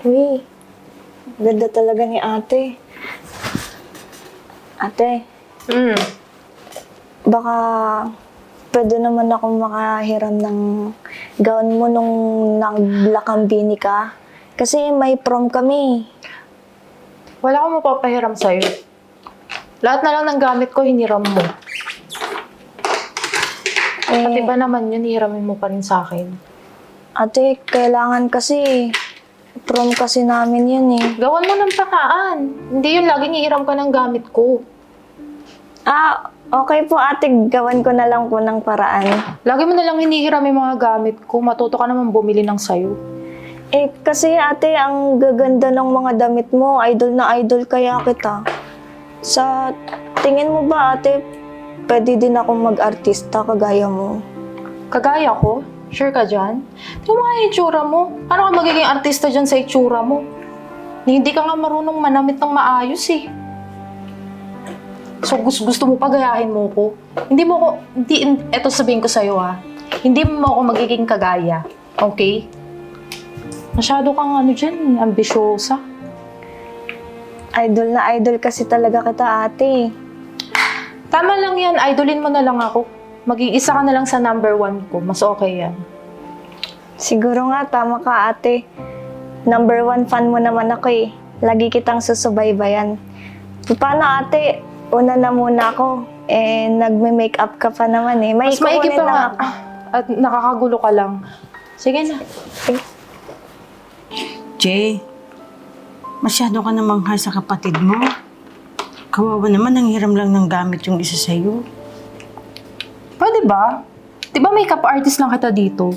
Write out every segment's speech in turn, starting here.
Uy, ganda talaga ni ate. Ate, Hmm. baka pwede naman ako makahiram ng gown mo nung naglakambini ka. Kasi may prom kami. Wala akong mapapahiram sa'yo. Lahat na lang ng gamit ko, hiniram mo. Eh, Pati ba naman yun, hihiramin mo pa rin sa akin. ate, kailangan kasi prom kasi namin yan eh. Gawan mo ng pakaan. Hindi yun laging hihiram ka ng gamit ko. Ah, okay po ate, gawan ko na lang po ng paraan. Lagi mo na lang hinihiram yung mga gamit ko. Matuto ka naman bumili ng sayo. Eh, kasi ate, ang gaganda ng mga damit mo. Idol na idol kaya kita. Sa tingin mo ba ate, pwede din ako mag-artista kagaya mo? Kagaya ko? Sure ka dyan? Tingnan mo nga yung itsura mo. Paano ka magiging artista dyan sa itsura mo? Hindi ka nga marunong manamit ng maayos eh. So gusto, gusto mo pagayahin mo ko? Hindi mo ko, hindi, eto sabihin ko sa'yo ha. Hindi mo ako magiging kagaya. Okay? Masyado kang ano dyan, ambisyosa. Idol na idol kasi talaga kita ate. Tama lang yan, idolin mo na lang ako. Mag-iisa ka na lang sa number one ko. Mas okay yan. Siguro nga, tama ka ate. Number one fan mo naman ako eh. Lagi kitang susubaybayan. Paano ate, una na muna ako. Eh, nagme-makeup ka pa naman eh. May Mas maigi pa nga. ako. At nakakagulo ka lang. Sige na. Jay, masyado ka namang sa kapatid mo. Kawawa naman, ang hiram lang ng gamit yung isa sa'yo. Pwede ba? Di ba makeup artist lang kita dito?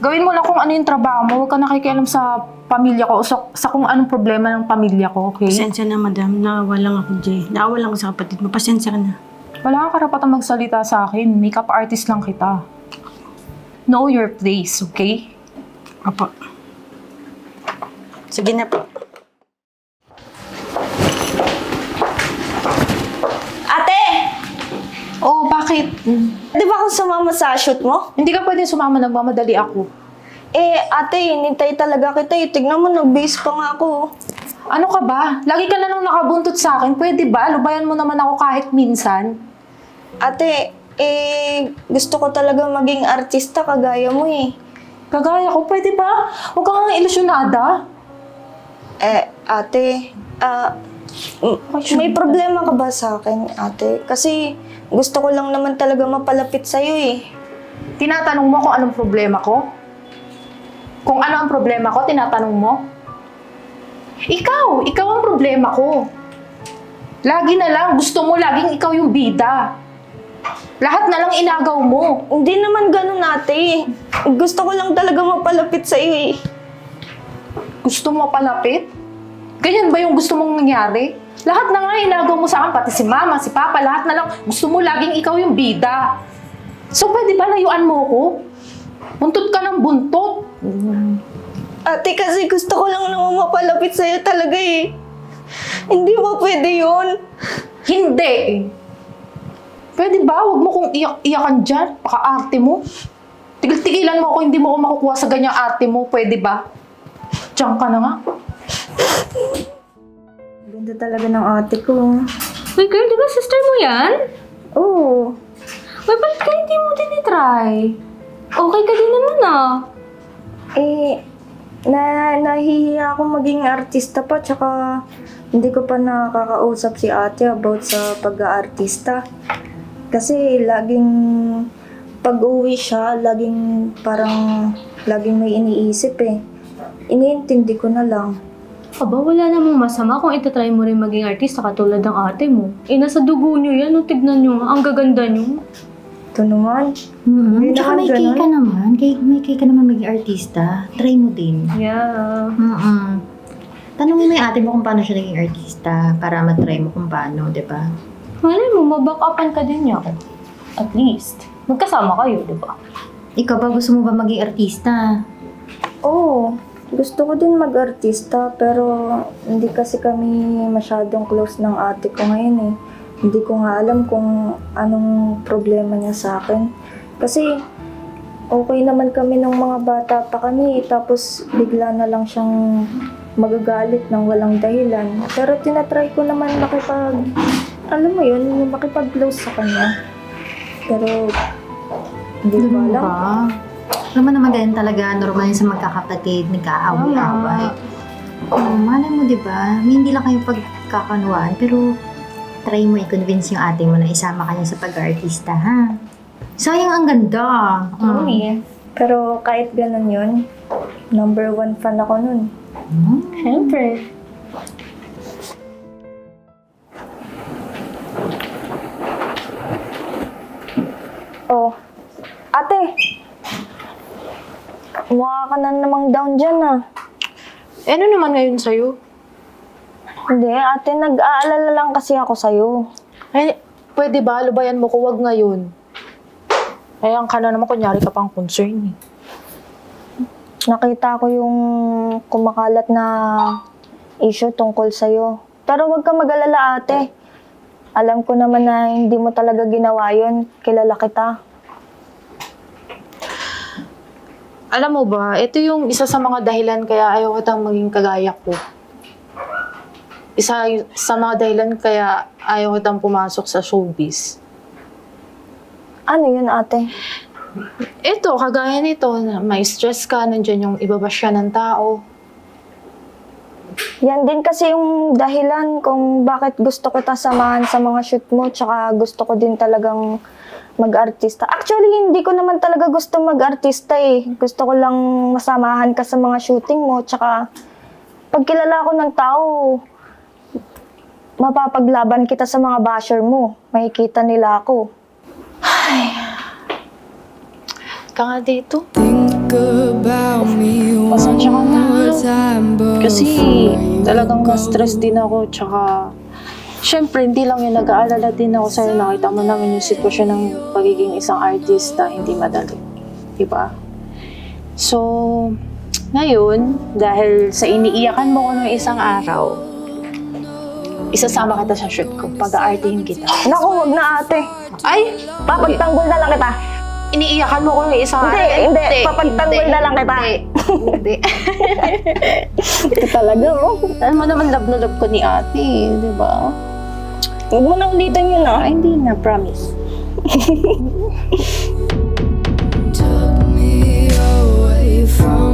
Gawin mo lang kung ano yung trabaho mo. Huwag ka nakikialam sa pamilya ko o sa, sa kung anong problema ng pamilya ko, okay? Pasensya na, madam. Naawa lang ako, Jay. Naawa lang ako sa kapatid mo. Pasensya ka na. Wala kang karapatang magsalita sa akin. Makeup artist lang kita. Know your place, okay? Opo. Sige na po. Ate! Oh, bakit? Di ba ako sumama sa shoot mo? Hindi ka pwede sumama, nagmamadali ako. Eh, ate, hinintay talaga kita eh. Tignan mo, nag-base pa nga ako. Ano ka ba? Lagi ka na lang nakabuntot sa akin. Pwede ba? Lubayan mo naman ako kahit minsan. Ate, eh, gusto ko talaga maging artista kagaya mo eh. Kagaya ko, pwede ba? Huwag kang ilusyonada. Eh, ate, ah, m- may problema ka ba sa akin, ate? Kasi gusto ko lang naman talaga mapalapit sa'yo eh. Tinatanong mo kung anong problema ko? Kung ano ang problema ko, tinatanong mo? Ikaw! Ikaw ang problema ko. Lagi na lang, gusto mo laging ikaw yung bida. Lahat na lang inagaw mo. Hindi naman ganun, ate. Gusto ko lang talaga mapalapit sa'yo eh. Gusto mo palapit? Ganyan ba yung gusto mong nangyari? Lahat na nga inagaw mo sa akin, pati si mama, si papa, lahat na lang gusto mo laging ikaw yung bida. So pwede ba layuan mo ko? Buntot ka ng buntot. Ate, kasi gusto ko lang naman mapalapit sa'yo talaga eh. Hindi ba pwede yun? Hindi. Pwede ba? Huwag mo kong iyak-iyakan dyan. Paka-arte mo. Tigil-tigilan mo ako, hindi mo ako makukuha sa ganyang arte mo. Pwede ba? Diyan ka na nga. Ganda talaga ng ate ko. Uy, girl, di ba sister mo yan? Oo. Uy, ba't ka hindi mo tinitry? Okay ka din naman ah. Eh, na nahihiya akong maging artista pa, tsaka hindi ko pa nakakausap si ate about sa pag-aartista. Kasi laging pag-uwi siya, laging parang laging may iniisip eh. Iniintindi ko na lang. Aba, wala namang masama kung itatry mo rin maging artista katulad ng ate mo. Eh, nasa dugo nyo yan. O, tignan nyo nga. Ang gaganda nyo. Ito naman. Mm-hmm. Hindi Tsaka naman may kay ka naman. Kay, may kay ka naman maging artista. Try mo din. Yeah. Mm-mm. Tanungin mo yung ate mo kung paano siya naging artista para matry mo kung paano, di ba? Malay mo, maback-upan ka din niya. oh. At least. Magkasama kayo, di ba? Ikaw ba gusto mo ba maging artista? Oo, gusto ko din mag-artista pero hindi kasi kami masyadong close ng ate ko ngayon eh. Hindi ko nga alam kung anong problema niya sa akin. Kasi okay naman kami ng mga bata pa kami. Tapos bigla na lang siyang magagalit ng walang dahilan. Pero tinatry ko naman makipag, alam mo yun, makipag-close sa kanya. Pero, hindi ko alam. ba? Mo naman ganyan talaga, normal yun sa magkakapatid, nagkaaway-away. Oh, malay mo, di ba? May Hindi lang kayo pagkakanuan, pero try mo i-convince yung ate mo na isama ka niya sa pag-artista, ha? Sayang ang ganda. Oo Mm. eh. Pero kahit ganun yun, number one fan ako nun. Mm. Siyempre. Oh, ate! Mukha ka na namang down dyan ah. Eh, ano naman ngayon sa'yo? Hindi, ate, nag-aalala lang kasi ako sa'yo. Eh, pwede ba? Lubayan mo ko, wag ngayon. Ayan ka na naman, kunyari ka pang concern eh. Nakita ko yung kumakalat na issue tungkol sa'yo. Pero huwag ka mag-alala, ate. Alam ko naman na hindi mo talaga ginawa yun. Kilala kita. Alam mo ba, ito yung isa sa mga dahilan kaya ayaw kitang maging kagaya ko. Isa y- sa mga dahilan kaya ayaw kitang pumasok sa showbiz. Ano yun, ate? Ito, kagaya nito, na may stress ka, nandyan yung ibabash ka ng tao. Yan din kasi yung dahilan kung bakit gusto ko samahan sa mga shoot mo, tsaka gusto ko din talagang mag-artista. Actually, hindi ko naman talaga gusto mag-artista eh. Gusto ko lang masamahan ka sa mga shooting mo, tsaka pag kilala ko ng tao, mapapaglaban kita sa mga basher mo. Makikita nila ako. Ka nga dito. Pasensya ka na. Kasi talagang na-stress din ako, tsaka Siyempre, hindi lang yung nag-aalala din ako sa'yo. Nakita mo naman yung sitwasyon ng pagiging isang artista, hindi madali. Diba? So, ngayon, dahil sa iniiyakan mo ko nung isang araw, isasama kita sa shoot ko. Pag-aartihin kita. Naku, wag na ate. Ay! Papagtanggol na lang kita. Iniiyakan mo ko yung isang Hindi, araw. hindi. Papagtanggol na lang kita. Hindi. Ito talaga, oh. Alam mo naman, love na love ko ni ate, di ba? Huwag mo na ulitin yun ah. ah. Hindi na, promise. Took me away from